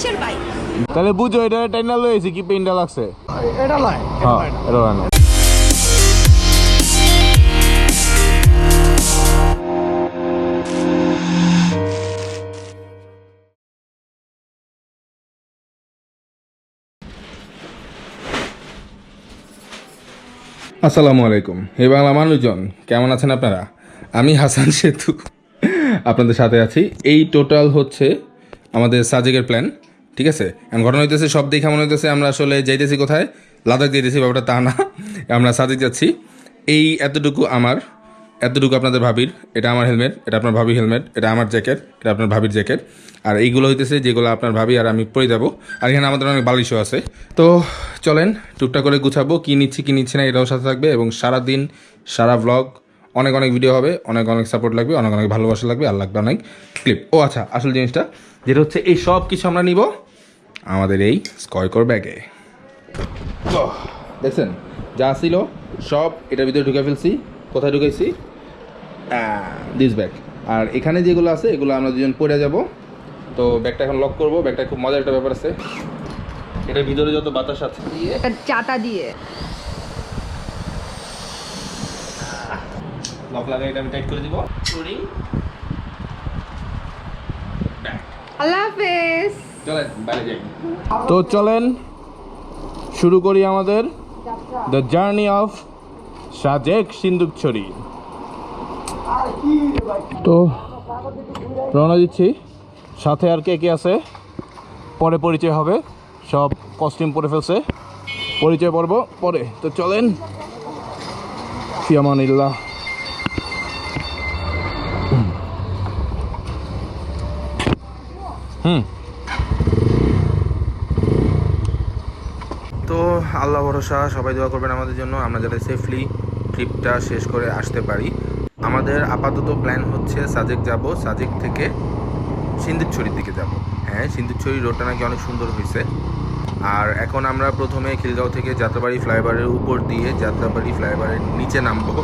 কিসের বাইক তাহলে বুঝো এটা টাইনা লয়েছি কি পেইনটা লাগছে? এটা লয় হ্যাঁ এটা না। আসসালামু আলাইকুম। হে বাংলা মানুষজন কেমন আছেন আপনারা? আমি হাসান সেতু। আপনাদের সাথে আছি। এই টোটাল হচ্ছে আমাদের সাজেকের প্ল্যান ঠিক আছে? এখন ঘটনা হইতেছে, সব দেখে মনে হইতেছে আমরা আসলে যাইতেছি কোথায়? লাদাখ যাইতেছি, ব্যাপারটা তা না। আমরা সাজেক যাচ্ছি। এই এতটুকু আমার, এতটুকু আপনাদের ভাবির। এটা আমার হেলমেট, এটা আপনার ভাবির হেলমেট, এটা আমার জ্যাকেট, এটা আপনার ভাবির জ্যাকেট। আর এইগুলো হইতেছে যেগুলো আপনার ভাবি আর আমি পরে যাব। আর এখানে আমাদের অনেক বালিশও আছে। তো চলেন টুকটা করে গুছাবো। কী নিচ্ছি কী নিচ্ছি না, এটাও সাথে থাকবে এবং সারা দিন সারা ভ্লগ অনেক অনেক ভিডিও হবে, অনেক অনেক সাপোর্ট লাগবে, অনেক অনেক ভালোবাসা লাগবে আর লাগবে অনেক ক্লিপ ও আচ্ছা আসল জিনিসটা, যেটা হচ্ছে এই সব কিছু আমরা নিব। আমাদের এই স্কয়কর ব্যাগে দেখছেন যা ছিল সব এটার ভিতরে ঢুকে ফেলছি। কোথায় ঢুকেছি? দিস ব্যাগ আর এখানে যেগুলো আছে এগুলো আমরা দুজন পরে যাব। তো ব্যাগটা এখন লক করব। ব্যাগটা খুব মজার একটা ব্যাপার আছে। এটার ভিতরে যত বাতাস আছে। চাটা দিয়ে। লক লাগাই এটা আমি টাইট করে দিব। আল্লাহ হাফেজ। তো চলেন, শুরু করি আমাদের the journey of Sajek Sindukchhari তো, রওনা দিচ্ছি। সাথে আর কে কে আছে? পরে পরিচয় হবে। সব কস্টিউম পরে ফেলছে। পরিচয় পর্ব পরে। তো চলেন। ফিয়ামানিল্লাহ। হুম। তো আল্লাহ ভরসা, সবাই দোয়া করবেন আমাদের জন্য। আমরা যাতে সেফলি ট্রিপটা শেষ করে আসতে পারি। আমাদের আপাতত প্ল্যান হচ্ছে সাজেক যাব, সাজেক থেকে সিন্দুকছড়ির দিকে যাব। হ্যাঁ সিন্দুকছড়ি রোডটা নাকি অনেক সুন্দর হয়েছে। আর এখন আমরা প্রথমে খিলগাঁও থেকে যাত্রাবাড়ি ফ্লাইওভারের উপর দিয়ে যাত্রাবাড়ি ফ্লাইওভারের নিচে নামবো।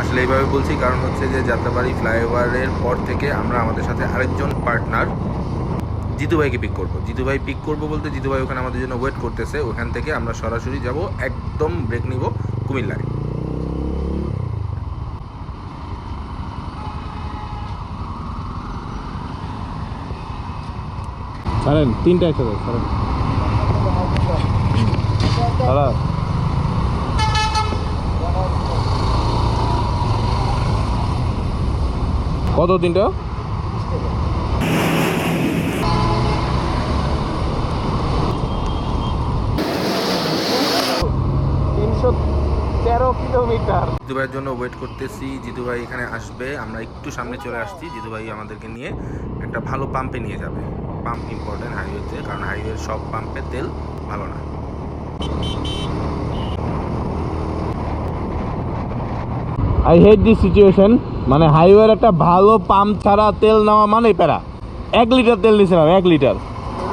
আসলে এইভাবে বলছি, কারণ হচ্ছে যে যাত্রাবাড়ি ফ্লাইওভারের পর থেকে আমরা আমাদের সাথে আরেকজন পার্টনার জিতু ভাইকে পিক করব। জিতু ভাই পিক করব বলতে জিতু ভাই ওখানে আমাদের জন্য ওয়েট করতেছে। ওখান থেকে আমরা সরাসরি যাব, একদম ব্রেক নিব কুমিল্লায়। ছাড়েন, তিনটা একসাথে, ছাড়েন। দাদা কত তিনটা? তিনশো তেরো কিলোমিটার। জিতু ভাইয়ের জন্য ওয়েট করতেছি। জিতু ভাই এখানে আসবে। আমরা একটু সামনে চলে আসছি। জিতু ভাই আমাদেরকে নিয়ে একটা ভালো পাম্পে নিয়ে যাবে। পাম্প ইম্পর্টেন্ট হাইওয়েতে কারণ হাইওয়ের সব পাম্পে তেল ভালো না। আই হেট দিস সিচুয়েশন মানে হাইওয়ের একটা ভালো পাম্প ছাড়া তেল নেওয়া মানে প্যারা। এক লিটার তেল নিয়েছিলাম এক লিটার।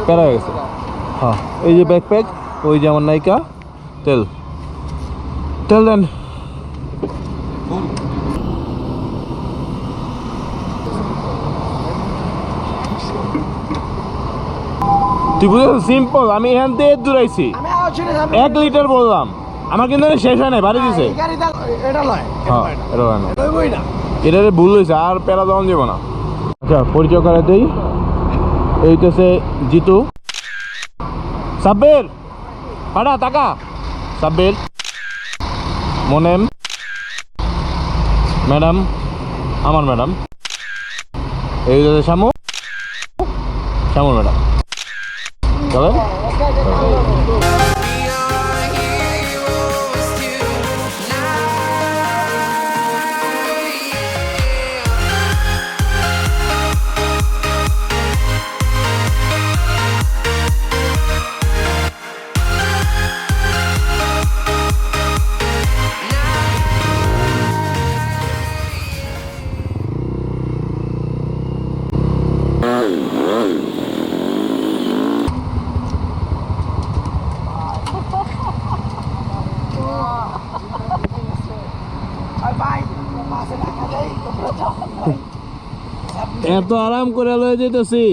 প্যারা হয়ে গেছে। হ্যাঁ এই যে ব্যাকপ্যাক ওই যে আমার নায়িকা তেল। তেল দেন তুই বুঝলি সিম্পল আমি এখান থেকে দূরাইছি। এক লিটার বললাম। আমার কিন্তু শেষ হয় নাই বাড়ি দিছে। এটা হ্যাঁ ভুল হয়েছে আর প্যারা দেওয়া যাব না। আচ্ছা পরিচয় করে দেই। এইটাছে জিতু। সাব্বির পাড়া টাকা সাব্বির। মনেম? ম্যাডাম? আমার ম্যাডাম। এই দাদা শ্যামু? শ্যামু ম্যাডাম। চলেন। এত আরাম করে লয়ে যেতেছি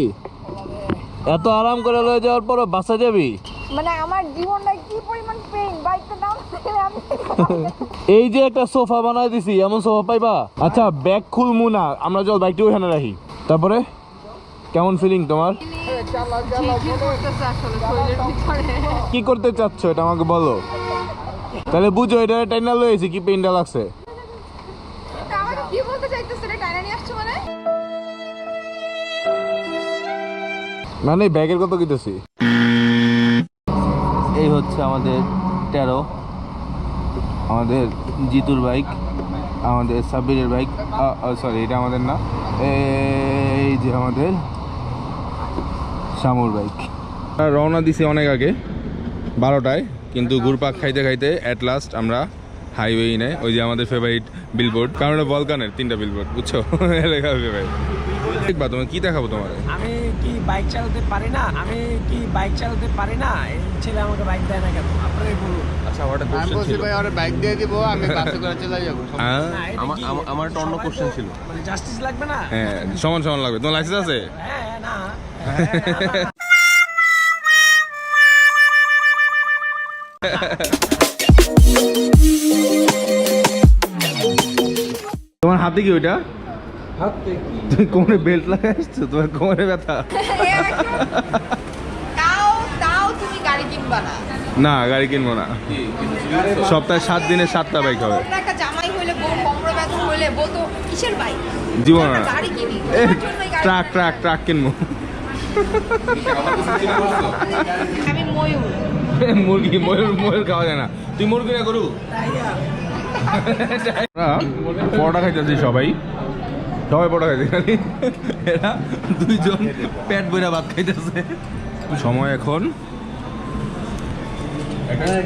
এত আরাম করে লয়ে যাওয়ার পরও বাসা যাবি? মানে আমার জীবনটা কি পরিমাণ পেইন বাইকটা নাম আমি এই যে একটা সোফা বানাই দিছি এমন সোফা পাইবা? আচ্ছা ব্যাগ খুলমু না আমরা জল বাইকটা ওইখানে রাখি। তারপরে? কেমন ফিলিং তোমার? কি করতে চাচ্ছ এটা আমাকে বলো। তাহলে বুঝো এটা টাইনা লয়েছি কি পেইনটা লাগছে? বলতে চাইতেছে রে টাইনা নিয়ে আসছো মানে মানে ব্যাগের কত কিতেছি এই হচ্ছে আমাদের তেরো আমাদের জিতুর বাইক আমাদের সাব্বিরের বাইক সরি এটা আমাদের না এই যে আমাদের শামুর বাইক। রওনা দিছি অনেক আগে বারোটায় কিন্তু ঘুরপাক খাইতে খাইতে অ্যাট লাস্ট আমরা হাইওয়ে নেই ওই যে আমাদের ফেভারিট বিলবোর্ড কারণ ওটা বলকানের তিনটা বিলবোর্ড বুঝছ? ফেভারিট দেখবা তোমার কি দেখাবো তোমার? আমি কি বাইক চালাতে পারি না? আমি কি বাইক চালাতে পারি না? এই ছেলে আমাকে বাইক দেয় না কেন? আপনারাই বলুন। আচ্ছা আমার একটা কোশ্চেন ছিল। বাইক দিয়ে দিব আমি বাসে করে চলে যাব। হ্যাঁ? আমার আমার- আমার একটা অন্য কোশ্চেন ছিল। মানে জাস্টিস লাগবে না? হ্যাঁ সমান সমান লাগবে। তোমার লাইসেন্স আছে? হ্যাঁ না। হ্যাঁ, হাতে কি ওইটা? তুমি কোমরে বেল্ট লাগাই আসছো? তোমার কোমরে ব্যথা। তাও তাও তুমি গাড়ি কিনবা না। না গাড়ি কিনবো না। সপ্তাহে সাত দিনে সাতটা বাইক হবে। জীবন ট্রাক ট্রাক ট্রাক কিনবো। মুরগি ময়ূর ময়ূর খাওয়া যায় না। তুই মুরগি না করু পরোটা খাইতেছি সবাই। সবাই পরোটা খাইতে খালি এরা দুইজন পেট বইরা ভাত খাইতেছে। সময় এখন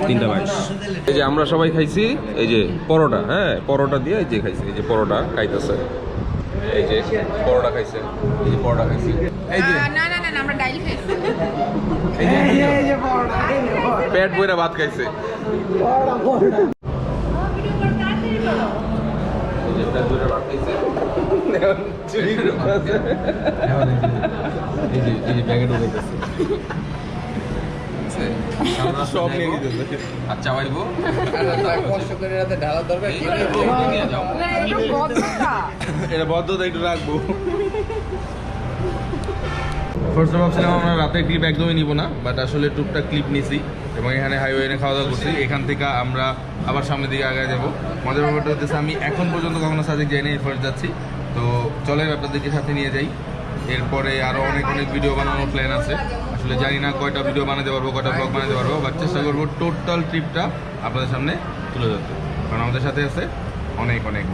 তিনটা বাইশ। এই যে আমরা সবাই খাইছি এই যে পরোটা হ্যাঁ পরোটা দিয়ে এই যে খাইছি এই যে পরোটা খাইতেছে। এই যে পরোটা খাইছে এই যে পরোটা খাইছি। এই যে না না না না, আমরা ডাইল খাই। পেট বইরা ভাত খাইছে এই যে পেট বইরা ভাত খাইছে। চুরি করে খাচ্ছে। এই যে এই যে ব্যাগে ঢুকাইতেছে। সব নিয়ে নিতেছে। আর চাবাইবো। এই যে বউ নিয়ে যাও। এটা বদ্ধতা একটু রাখব ফার্স্ট ভাবছিলাম আমরা রাতের ক্লিপ একদমই নিব না বাট আসলে টুকটাক ক্লিপ নিছি এবং এখানে হাইওয়ে এনে খাওয়া দাওয়া করছি। এখান থেকে আমরা আবার সামনের দিকে আগে যাব। মজার ব্যাপারটা হচ্ছে, আমি এখন পর্যন্ত কখনো সাজেক যাইনি ফার্স্ট যাচ্ছি। তো চলে আপনাদেরকে সাথে নিয়ে যাই। এরপরে আরও অনেক অনেক ভিডিও বানানোর প্ল্যান আছে। আসলে জানি না কয়টা ভিডিও বানাতে পারব, কয়টা ব্লগ বানাতে পারব বাট চেষ্টা করব টোটাল ট্রিপটা আপনাদের সামনে তুলে ধরতে। কারণ আমাদের সাথে আছে অনেক অনেক